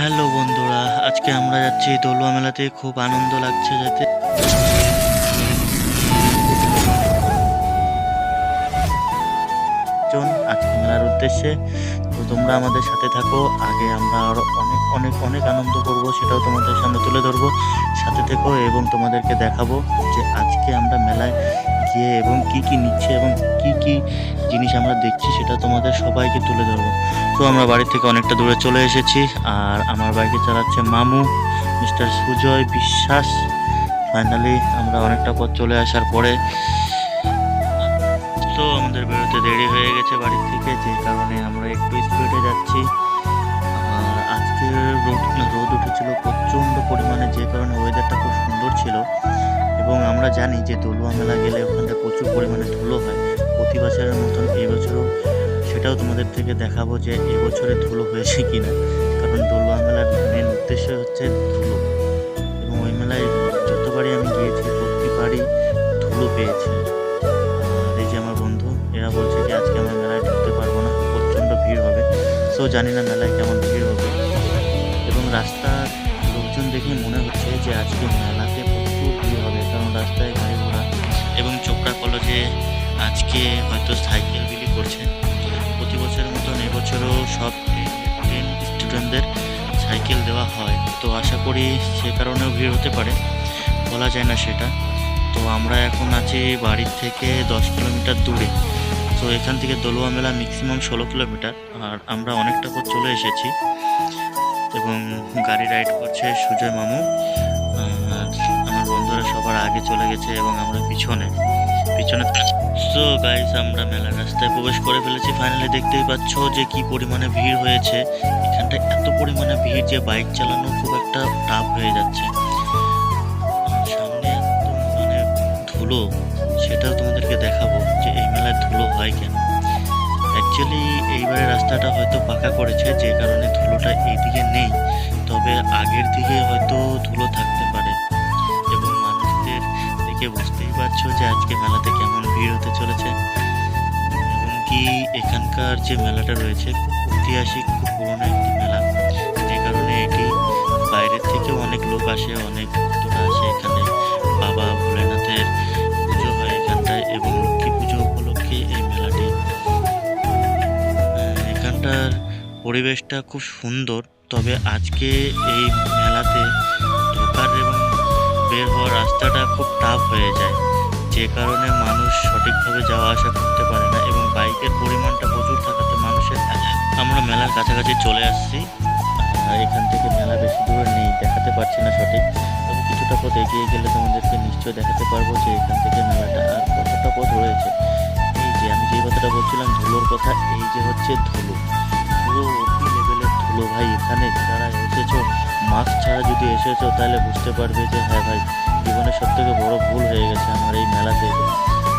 Hello বন্ধুরা, আজকে আমরা যাচ্ছি দোলুয়া মেলাতে। খুব আনন্দ লাগছে যাতে। জন আজকে মেলার উদ্দেশ্যে তো তোমরা আমাদের সাথে থাকো। আগে আমরা আরও অনেক অনেক অনেক আনন্দ করব, সেটাও তোমাদের সামনে তুলে ধরবো। সাথে থেকো এবং তোমাদেরকে দেখাবো যে আজকে আমরা গিয়ে এবং কি কি নিচ্ছে এবং কি কি জিনিস আমরা দেখছি সেটা তোমাদের সবাইকে তুলে ধরবো। তো আমরা বাড়ি থেকে অনেকটা দূরে চলে এসেছি আর আমার বাইকে চালাচ্ছে মামু, মিস্টার সুজয় বিশ্বাস। ফাইনালি আমরা অনেকটা পথ চলে আসার পরে তো আমাদের বেরোতে দেরি হয়ে গেছে বাড়ি থেকে, যে কারণে আমরা একটু স্পিডে যাচ্ছি। আর আজকে রোদ রোদ উঠেছিল প্রচণ্ড পরিমাণে, যে কারণে ওয়েদারটা খুব সুন্দর ছিল। এবং আমরা জানি যে দোলুয়া মেলা গেলে ওখানে প্রচুর পরিমাণে ধুলো হয়। প্রতি বছরের মতন এই বছরও সেটাও তোমাদের থেকে দেখাবো যে এবছরে ধুলো হয়েছে কিনা। কারণ দোলুয়া মেলার মেন উদ্দেশ্য হচ্ছে ধুলো। এবং ওই মেলায় যতবারই আমি গিয়েছি, প্রতিবারই ধুলো পেয়েছি। আর এই যে আমার বন্ধু, এরা বলছে যে আজকে আমরা মেলায় ঢুকতে পারব না, প্রচণ্ড ভিড় হবে। সো জানি না মেলায় কেমন ভিড় হবে। এবং রাস্তার লোকজন দেখে মনে হচ্ছে যে আজকে মেলাতে রাস্তায় গাড়ি ঘোড়া এবং চোপড়া কলেজে আজকে হয়তো সাইকেল বিলি করছে। প্রতি বছরের মতন এবছরও সব টেন স্টুডেন্টদের সাইকেল দেওয়া হয়। তো আশা করি সে কারণেও ভিড় হতে পারে। বলা যায় না সেটা। তো আমরা এখন আছি বাড়ির থেকে দশ কিলোমিটার দূরে। তো এখান থেকে দলুয়া মেলা ম্যাক্সিমাম ষোলো কিলোমিটার। আর আমরা অনেকটা পথ চলে এসেছি। এবং গাড়ি রাইড করছে সুজয় মামু। আগে চলে গেছে এবং আমরা পিছনে পিছনে তো গাইস আমরা মেলার রাস্তায় প্রবেশ করে ফেলেছি। ফাইনালি দেখতেই পাচ্ছ যে কি পরিমাণে ভিড় হয়েছে। এখানটা এত পরিমাণে ভিড় যে বাইক চালানো খুব একটা টাফ হয়ে যাচ্ছে। সামনে এত মানে ধুলো সেটাও তোমাদেরকে দেখাবো যে এই মেলায় ধুলো হয় কেন। অ্যাকচুয়ালি এইবারে রাস্তাটা হয়তো পাকা করেছে, যে কারণে ধুলোটা এইদিকে নেই। তবে আগের দিকে হয়তো ধুলো থাকতে পারে। দেখে বুঝতেই পারছ যে আজকে মেলাতে কেমন ভিড় হতে চলেছে। এবং কি এখানকার যে মেলাটা রয়েছে, খুব ঐতিহাসিক, খুব পুরনো একটি মেলা। যে কারণে এটি বাইরের থেকেও অনেক লোক আসে, অনেক ভক্তরা আসে এখানে। বাবা ভোলেনাথের পুজো হয় এখানটায় এবং লক্ষ্মী পুজো উপলক্ষে এই মেলাটি। এখানটার পরিবেশটা খুব সুন্দর। তবে আজকে এই মেলাতে বের হওয়ার রাস্তাটা খুব টাফ হয়ে যায়। যে কারণে মানুষ সঠিকভাবে যাওয়া আসা করতে পারে না এবং বাইকের পরিমাণটা প্রচুর থাকাতে মানুষের, আমরা মেলার কাছাকাছি চলে আসছি। এখান থেকে মেলা বেশি দূরে নেই, দেখাতে পারছি না সঠিক। তবে কিছুটা পথ এগিয়ে গেলে তোমাদেরকে নিশ্চয় দেখাতে পারব যে এখান থেকে মেলাটা আর কতটা পথ রয়েছে। এই যে আমি যে কথাটা বলছিলাম, ধুলোর কথা, এই যে হচ্ছে ধুলো। পুরো অতি লেভেলের ধুলো ভাই, এখানে যারা মাস্ক ছাড়া যদি এসেছ, তাহলে বুঝতে পারবে যে হ্যাঁ ভাই, জীবনের সব থেকে বড় ভুল হয়ে গেছে আমার এই মেলাতে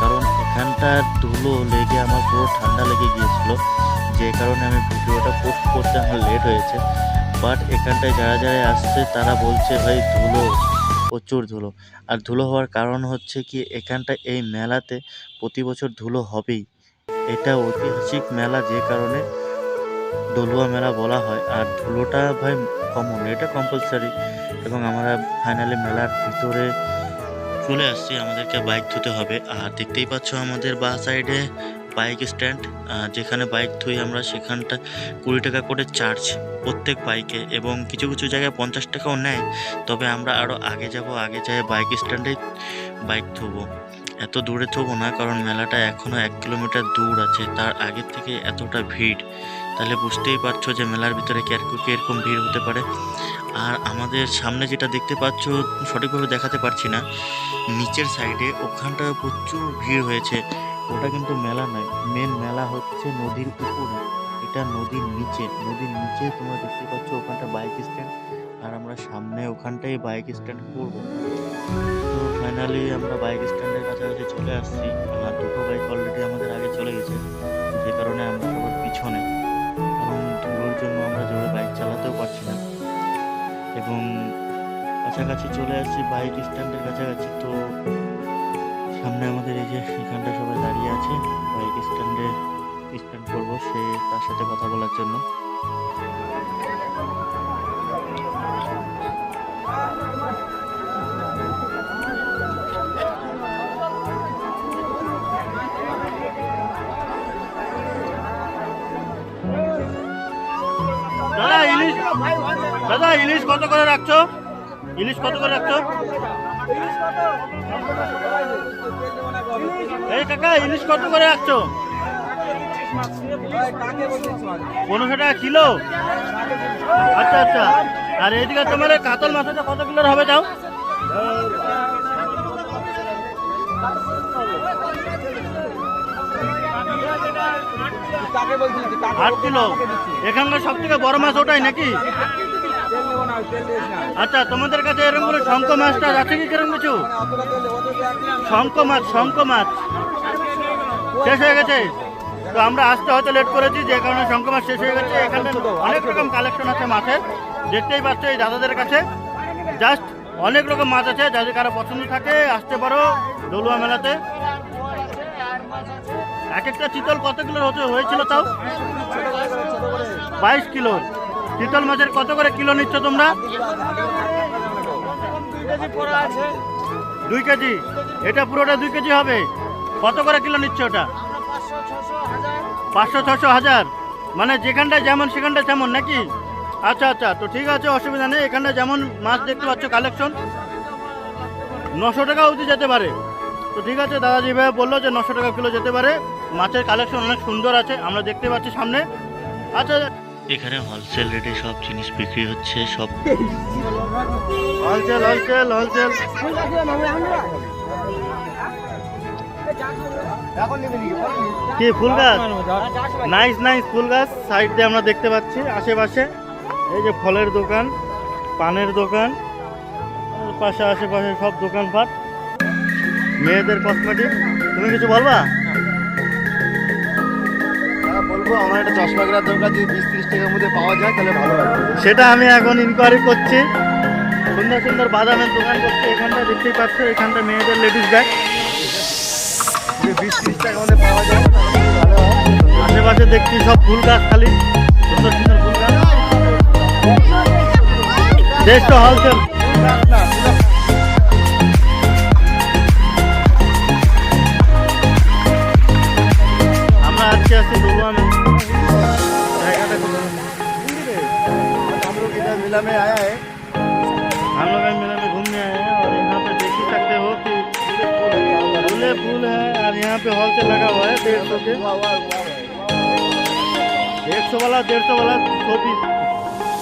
কারণ এখানটার ধুলো লেগে আমার পুরো ঠান্ডা লেগে গিয়েছিল। যে কারণে আমি ভিডিওটা পোস্ট করতে আমার লেট হয়েছে। বাট এখানটায় যারা যারা আসছে, তারা বলছে, ভাই, ধুলো, প্রচুর ধুলো। আর ধুলো হওয়ার কারণ হচ্ছে কি এখানটায় এই মেলাতে প্রতি বছর ধুলো হবেই। এটা ঐতিহাসিক মেলা, যে কারণে দলুয়া মেলা বলা হয়, আর ধুলোটা ভাই কমন এটা কম্পালসারি এবং আমরা ফাইনালি মেলার ভিতরে চলে আসছি। আমাদেরকে বাইক ধুতে হবে। আর দেখতেই পাচ্ছ আমাদের বা সাইডে বাইক স্ট্যান্ড যেখানে বাইক ধুই আমরা, সেখানটা কুড়ি টাকা করে চার্জ প্রত্যেক বাইকে এবং কিছু কিছু জায়গায় পঞ্চাশ টাকাও নেয়। তবে আমরা আরও আগে যাব, আগে যাই বাইক স্ট্যান্ডে বাইক ধুবো। এত দূরে থবো না, কারণ মেলাটা এখনও এক কিলোমিটার দূর আছে, তার আগের থেকে এতটা ভিড়। তাহলে বুঝতেই পারছ যে মেলার ভিতরে কীরকম ভিড় হতে পারে। আর আমাদের সামনে যেটা দেখতে পাচ্ছ, সঠিকভাবে দেখাতে পারছি না, নিচের সাইডে ওখানটা প্রচুর ভিড় হয়েছে। ওটা কিন্তু মেলা নয় মেন মেলা হচ্ছে নদীর উপরে। এটা নদীর নিচে নদীর নিচে তোমরা দেখতে পাচ্ছ ওখানটা বাইক স্ট্যান্ড আর আমরা সামনে ওখানটাই বাইক স্ট্যান্ড করব। তো ফাইনালি আমরা বাইক স্ট্যান্ডের কাছাকাছি চলে আসছি। আর দুটো বাইক অলরেডি আমাদের আগে চলে গেছে। যে কারণে আমরা সবার পিছনে। কারণ ধুলোর জন্য আমরা জোরে বাইক চালাতেও পারছি না। এবং কাছাকাছি চলে আসছি বাইক স্ট্যান্ডের কাছাকাছি। তো সামনে আমাদের এই যে এখানটা সবাই দাঁড়িয়ে আছে। বাইক স্ট্যান্ডে স্ট্যান্ড করব সে তার সাথে কথা বলার জন্য। দাদা, ইলিশ কত করে রাখছো? ইলিশ কত করে রাখছো? এই কাকা, ইলিশ কত করে রাখছো? পনেরোশো টাকা কিলো? আচ্ছা আচ্ছা। আর এইদিকে তোমার কাতল মাছটা কত কিলোর হবে তাও? আট কিলো। এখানকার সব থেকে বড় মাছ ওটাই নাকি? আচ্ছা তোমাদের কাছে এরকম করে শঙ্খ মাছটা আছে কি কীরকম কিছু? শঙ্খ মাছ শঙ্খ মাছ। শেষ হয়ে গেছে? তো আমরা আসতে হয়তো লেট করেছি, যে কারণে শঙ্খ মাছ শেষ হয়ে গেছে। এখানে অনেক রকম কালেকশন আছে মাছের দেখতেই পাচ্ছ এই দাদাদের কাছে। জাস্ট অনেক রকম মাছ আছে, যাদের কারও পছন্দ থাকে, আসতে পারো দলুয়া মেলাতে। এক একটা চিতল কত কিলোর হতে হয়েছিল তাও? বাইশ কিলো। চিতল মাছের কত করে কিলো নিচ্ছ তোমরা? দুই কেজি। এটা পুরোটা দুই কেজি হবে? কত করে কিলো নিচ্ছ ওটা পাঁচশো, ছশো, হাজার। মানে যেখানটায় যেমন, সেখানটায় তেমন, নাকি? আচ্ছা আচ্ছা তো ঠিক আছে, অসুবিধা নেই। এখানটা যেমন মাছ দেখতে পাচ্ছ কালেকশন নশো টাকা অবধি যেতে পারে। তো ঠিক আছে দাদা যেভাবে বলল যে নশো টাকা কিলো যেতে পারে। মাছের কালেকশন অনেক সুন্দর আছে, আমরা দেখতে পাচ্ছি সামনে। আচ্ছা এখানে হোলসেল রেটে সব জিনিস বিক্রি হচ্ছে সব হোলসেল হোলসেল হোলসেল কি ফুল গাছ? নাইস নাইস ফুল গাছ। সাইড দিয়ে আমরা দেখতে পাচ্ছি আশেপাশে। এই যে ফলের দোকান পানের দোকান পাশে আশেপাশে সব দোকানপাট। মেয়েদের কসমেটিক তুমি কিছু বলবা? বলব আমার একটা চশমা কেনার দরকার যদি বিশ ত্রিশ টাকার মধ্যে পাওয়া যায় তাহলে ভালো হয়। সেটা আমি এখন ইনকোয়ারি করছি। সুন্দর সুন্দর বাদামের দোকান করছে এখানটা দেখতেই পাচ্ছ এখানটা মেয়েদের লেডিস ব্যাগ যদি বিশ ত্রিশ টাকার মধ্যে পাওয়া যায় তাহলে ভালো হয়। আশেপাশে দেখছি সব ফুল গাছ খালি। সুন্দর সুন্দর ফুল গাছ। দেশ তো হোলসেল আমরা मेला में आया है। हम लोग मेला में घूमने आए हैं और यहाँ पे देख ही सकते हो कि फूले फूल है और यहाँ पे हॉल से लगा हुआ है डेढ़ सौ के। एक सौ वाला डेढ़ सौ वाला सौ पीस।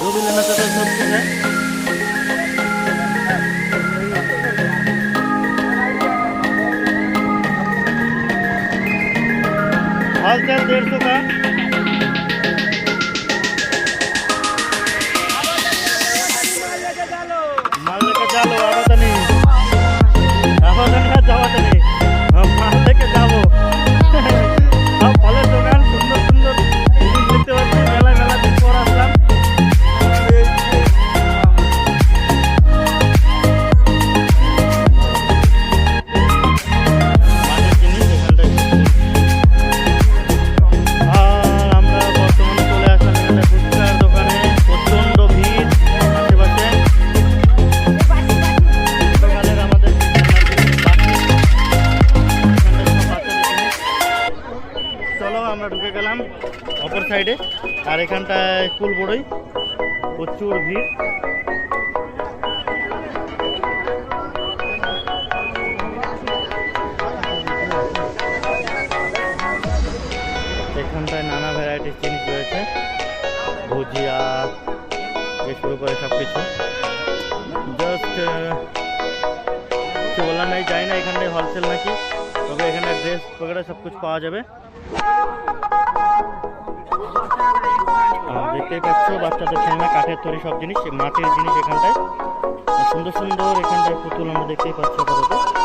जो भी लेना चाहते हो सब कुछ है। होलसेल डेढ़ सौ का? সাইডে। আর এখানটায় কুল বড়ই। প্রচুর ভিড়। এখানটায় নানা ভ্যারাইটির জিনিস রয়েছে। ভুজিয়া থেকে শুরু করে সব কিছু জাস্ট কিছু বললাম নাই। যাই না, এখানটায় হোলসেল নাকি। তবে এখানে ড্রেস পকেটে সব কিছু পাওয়া যাবে। দেখতেই পাচ্ছ বাচ্চাদের খেলনা, কাঠের তৈরি সব জিনিস মাটির জিনিস এখানটায়। সুন্দর সুন্দর এখানটায় পুতুল আমরা দেখতেই পাচ্ছি আপাতত।